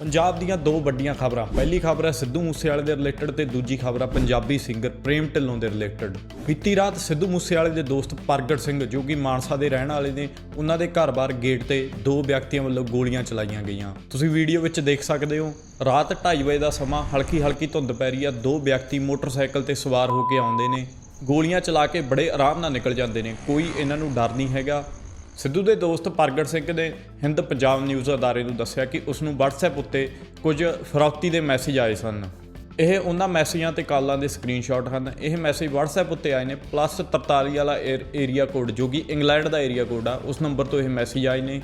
ਪੰਜਾਬ ਦੀਆਂ ਦੋ ਵੱਡੀਆਂ ਖਬਰਾਂ। ਪਹਿਲੀ ਖਬਰ ਹੈ ਸਿੱਧੂ ਮੂਸੇਵਾਲੇ ਦੇ ਰਿਲੇਟਡ ਤੇ ਦੂਜੀ ਖਬਰ ਹੈ ਪੰਜਾਬੀ ਸਿੰਗਰ ਪ੍ਰੇਮ ਢਿੱਲੋਂ ਦੇ ਰਿਲੇਟਡ ਬੀਤੀ ਰਾਤ ਸਿੱਧੂ ਮੂਸੇਵਾਲੇ ਦੇ ਦੋਸਤ ਪ੍ਰਗਟ ਸਿੰਘ, ਜੋ ਕਿ ਮਾਨਸਾ ਦੇ ਰਹਿਣ ਵਾਲੇ ਨੇ, ਉਹਨਾਂ ਦੇ ਘਰ-ਬਾਰ ਗੇਟ ਤੇ ਦੋ ਵਿਅਕਤੀਆਂ ਵੱਲੋਂ ਗੋਲੀਆਂ ਚਲਾਈਆਂ ਗਈਆਂ। ਤੁਸੀਂ ਵੀਡੀਓ ਵਿੱਚ ਦੇਖ ਸਕਦੇ ਹੋ, ਰਾਤ 2:30 ਵਜੇ ਦਾ ਸਮਾਂ ਹਲਕੀ-ਹਲਕੀ ਧੁੰਦ ਪੈ ਰਹੀ ਆ ਦੋ ਵਿਅਕਤੀ ਮੋਟਰਸਾਈਕਲ ਤੇ ਸਵਾਰ ਹੋ ਕੇ ਆਉਂਦੇ ਨੇ। ਗੋਲੀਆਂ ਚਲਾ ਕੇ ਬੜੇ ਆਰਾਮ ਨਾਲ ਨਿਕਲ ਜਾਂਦੇ ਨੇ। ਕੋਈ ਇਹਨਾਂ ਨੂੰ ਡਰ ਨਹੀਂ ਹੈਗਾ। ਸਿੱਧੂ ਦੇ ਦੋਸਤ ਪ੍ਰਗਟ ਸਿੰਘ ਨੇ ਹਿੰਦ ਪੰਜਾਬ ਨਿਊਜ਼ ਅਦਾਰੇ ਨੂੰ ਦੱਸਿਆ ਕਿ ਉਸ ਨੂੰ WhatsApp ਉੱਤੇ ਕੁਝ ਫਰੌਤੀ ਦੇ ਮੈਸੇਜ ਆਏ ਸਨ। ਇਹ ਉਹਨਾਂ ਮੈਸੇਜਾਂ ਤੇ ਕਾਲਾਂ ਦੇ ਸਕਰੀਨਸ਼ਾਟ ਹਨ। ਇਹ ਮੈਸੇਜ WhatsApp ਉੱਤੇ ਆਏ ਨੇ +43 ਵਾਲਾ ਏਰੀਆ ਕੋਡ ਜੋ ਕਿ ਇੰਗਲੈਂਡ ਦਾ ਏਰੀਆ ਕੋਡ ਆ, ਉਸ ਨੰਬਰ ਤੋਂ ਇਹ ਮੈਸੇਜ ਆਏ ਨੇ।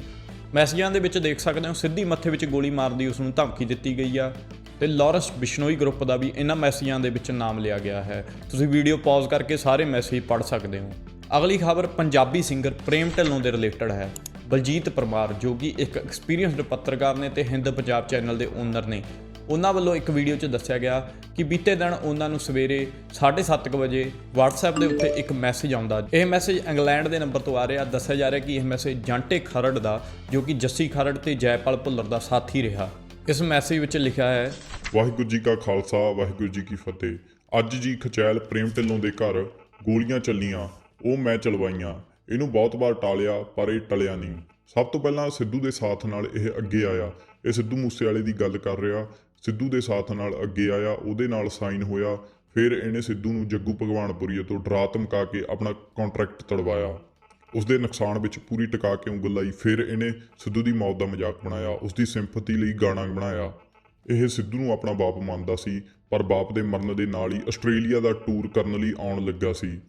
ਮੈਸੇਜਾਂ ਦੇ ਵਿੱਚ ਦੇਖ ਸਕਦੇ ਹੋ, ਸਿੱਧੀ ਮੱਥੇ ਵਿੱਚ ਗੋਲੀ ਮਾਰਨ ਦੀ ਉਸ ਨੂੰ ਧਮਕੀ ਦਿੱਤੀ ਗਈ ਆ। ਤੇ ਲਾਰੈਂਸ ਬਿਸ਼ਨੋਈ ਗਰੁੱਪ ਦਾ ਵੀ ਇਹਨਾਂ ਮੈਸੇਜਾਂ ਦੇ ਵਿੱਚ ਨਾਮ ਲਿਆ ਗਿਆ ਹੈ। ਤੁਸੀਂ ਵੀਡੀਓ ਪੌਜ਼ ਕਰਕੇ ਸਾਰੇ ਮੈਸੇਜ ਪੜ੍ਹ ਸਕਦੇ ਹੋ। ਅਗਲੀ ਖਬਰ ਪੰਜਾਬੀ ਸਿੰਗਰ ਪ੍ਰੇਮ ਢਿੱਲੋਂ ਦੇ ਰਿਲੇਟਡ ਹੈ। ਬਲਜੀਤ ਪਰਮਾਰ, ਜੋ ਕਿ ਇੱਕ ਐਕਸਪੀਰੀਅੰਸਡ ਪੱਤਰਕਾਰ ਨੇ ਤੇ ਹਿੰਦ ਪੰਜਾਬ ਚੈਨਲ ਦੇ ਓਨਰ ਨੇ। ਉਹਨਾਂ ਵੱਲੋਂ ਇੱਕ ਵੀਡੀਓ 'ਚ ਦੱਸਿਆ ਗਿਆ ਕਿ ਬੀਤੇ ਦਿਨ ਉਹਨਾਂ ਨੂੰ ਸਵੇਰੇ 7:30 ਵਜੇ WhatsApp ਦੇ ਉੱਤੇ ਇੱਕ ਮੈਸੇਜ ਆਉਂਦਾ। ਇਹ ਮੈਸੇਜ ਇੰਗਲੈਂਡ ਦੇ ਨੰਬਰ ਤੋਂ ਆ ਰਿਹਾ। ਦੱਸਿਆ ਜਾ ਰਿਹਾ ਕਿ ਇਹ ਮੈਸੇਜ ਜਾਂਟੇ ਖਰੜ ਦਾ, ਜੋ ਕਿ ਜੱਸੀ ਖਰੜ ਤੇ ਜੈਪਾਲ ਭੁੱਲਰ ਦਾ ਸਾਥੀ ਰਿਹਾ। ਇਸ ਮੈਸੇਜ ਵਿੱਚ ਲਿਖਿਆ ਹੈ ਵਾਹਿਗੁਰੂ ਜੀ ਕਾ ਖਾਲਸਾ, ਵਾਹਿਗੁਰੂ ਜੀ ਕੀ ਫਤਿਹ। ਅੱਜ ਜੀ ਖਚੈਲ ਪ੍ਰੇਮ ਢਿੱਲੋਂ ਦੇ ਘਰ ਗੋਲੀਆਂ ਚੱਲੀਆਂ। ਉਹ ਮੈਂ ਚਲਵਾਈਆਂ। ਇਹਨੂੰ ਬਹੁਤ ਵਾਰ ਟਾਲਿਆ, ਪਰ ਇਹ ਟਲਿਆ ਨਹੀਂ। ਸਭ ਤੋਂ ਪਹਿਲਾਂ ਸਿੱਧੂ ਦੇ ਸਾਥ ਨਾਲ ਇਹ ਅੱਗੇ ਆਇਆ। ਇਹ ਸਿੱਧੂ ਮੂਸੇਵਾਲੇ ਦੀ ਗੱਲ ਕਰ ਰਿਹਾ। ਸਿੱਧੂ ਦੇ ਸਾਥ ਨਾਲ ਅੱਗੇ ਆਇਆ, ਉਹਦੇ ਨਾਲ ਸਾਈਨ ਹੋਇਆ। ਫਿਰ ਇਹਨੇ ਸਿੱਧੂ ਨੂੰ ਜੱਗੂ ਭਗਵਾਨਪੁਰੀਏ ਤੋਂ ਡਰਾ ਧਮਕਾ ਕੇ ਆਪਣਾ ਕੰਟਰੈਕਟ ਤੜਵਾਇਆ। ਉਸ ਦੇ ਨੁਕਸਾਨ ਵਿੱਚ ਪੂਰੀ ਟਿਕਾ ਕੇ ਉਂਗਲ ਲਾਈ। ਫਿਰ ਇਹਨੇ ਸਿੱਧੂ ਦੀ ਮੌਤ ਦਾ ਮਜ਼ਾਕ ਬਣਾਇਆ। ਉਸ ਦੀ ਸਿੰਪਥੀ ਲਈ ਗਾਣਾ ਬਣਾਇਆ। ਇਹ ਸਿੱਧੂ ਨੂੰ ਆਪਣਾ ਬਾਪ ਮੰਨਦਾ ਸੀ, ਪਰ ਬਾਪ ਦੇ ਮਰਨ ਦੇ ਨਾਲ ਹੀ ਆਸਟ੍ਰੇਲੀਆ ਦਾ ਟੂਰ ਕਰਨ ਲਈ ਆਉਣ ਲੱਗਾ ਸੀ।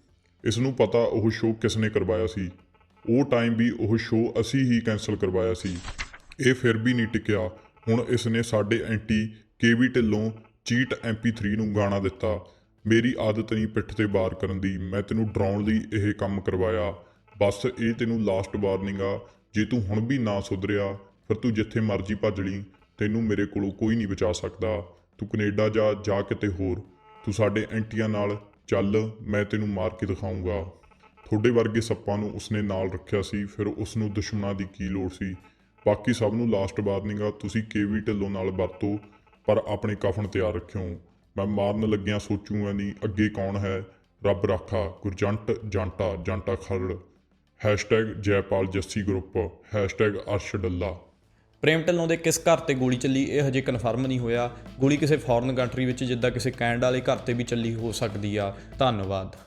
ਇਸ ਨੂੰ ਪਤਾ ਉਹ ਸ਼ੋਅ ਕਿਸ ਨੇ ਕਰਵਾਇਆ ਸੀ। ਉਹ ਟਾਈਮ ਵੀ ਉਹ ਸ਼ੋਅ ਅਸੀਂ ਹੀ ਕੈਨਸਲ ਕਰਵਾਇਆ ਸੀ। ਇਹ ਫਿਰ ਵੀ ਨਹੀਂ ਟਿਕਿਆ। ਹੁਣ ਇਸ ਨੇ ਸਾਡੇ anti KV Dhillon cheat MP3 ਨੂੰ ਗਾਣਾ ਦਿੱਤਾ। ਮੇਰੀ ਆਦਤ ਨਹੀਂ ਪਿੱਠ ਤੇ ਵਾਰ ਕਰਨ ਦੀ। ਮੈਂ ਤੈਨੂੰ ਡਰਾਉਣ ਲਈ ਇਹ ਕੰਮ ਕਰਵਾਇਆ। ਬਸ ਇਹ ਤੈਨੂੰ ਲਾਸਟ ਵਾਰਨਿੰਗ ਆ। ਜੇ ਤੂੰ ਹੁਣ ਵੀ ਨਾ ਸੁਧਰਿਆ, ਫਿਰ ਤੂੰ ਜਿੱਥੇ ਮਰਜ਼ੀ ਭੱਜ ਲਈ। ਤੈਨੂੰ ਮੇਰੇ ਕੋਲੋਂ ਕੋਈ ਨਹੀਂ ਬਚਾ ਸਕਦਾ। ਤੂੰ ਕੈਨੇਡਾ ਜਾ ਜਾ ਕਿਤੇ ਹੋਰ। ਤੂੰ ਸਾਡੇ ਐਂਟੀਆਂ ਨਾਲ ਚੱਲ, ਮੈਂ ਤੈਨੂੰ ਮਾਰ ਕੇ ਦਿਖਾਉਂਗਾ ਤੁਹਾਡੇ ਵਰਗੇ ਸੱਪਾਂ ਨੂੰ ਉਸਨੇ ਨਾਲ ਰੱਖਿਆ ਸੀ, ਫਿਰ ਉਸ ਨੂੰ ਦੁਸ਼ਮਣਾਂ ਦੀ ਕੀ ਲੋੜ ਸੀ? ਬਾਕੀ ਸਭ ਨੂੰ ਲਾਸਟ ਵਾਰਨਿੰਗ ਆ ਤੁਸੀਂ ਕੇਵੀ ਢਿੱਲੋਂ ਨਾਲ ਵਰਤੋ, ਪਰ ਆਪਣੇ ਕਫਨ ਤਿਆਰ ਰੱਖਿਓ। ਮੈਂ ਮਾਰਨ ਲੱਗਿਆ ਸੋਚੂਗਾ ਨਹੀਂ ਅੱਗੇ ਕੌਣ ਹੈ? ਰੱਬ ਰਾਖਾ, Gurjant, Janta Janta Kharar. Hashtag Jaipal Jassi group hashtag Arsh Dalla. Prem Dhillon ਦੇ ਕਿਸ ਘਰ ਤੇ ਗੋਲੀ ਚੱਲੀ, ਇਹ ਹਜੇ ਕਨਫਰਮ ਨਹੀਂ ਹੋਇਆ। ਗੋਲੀ ਕਿਸੇ ਫੋਰਨ ਕੰਟਰੀ ਵਿੱਚ, ਜਿੱਦਾਂ ਕਿਸੇ ਕੈਨੇਡਾ ਵਾਲੇ ਘਰ ਤੇ ਵੀ ਚੱਲੀ ਹੋ ਸਕਦੀ ਆ। ਧੰਨਵਾਦ।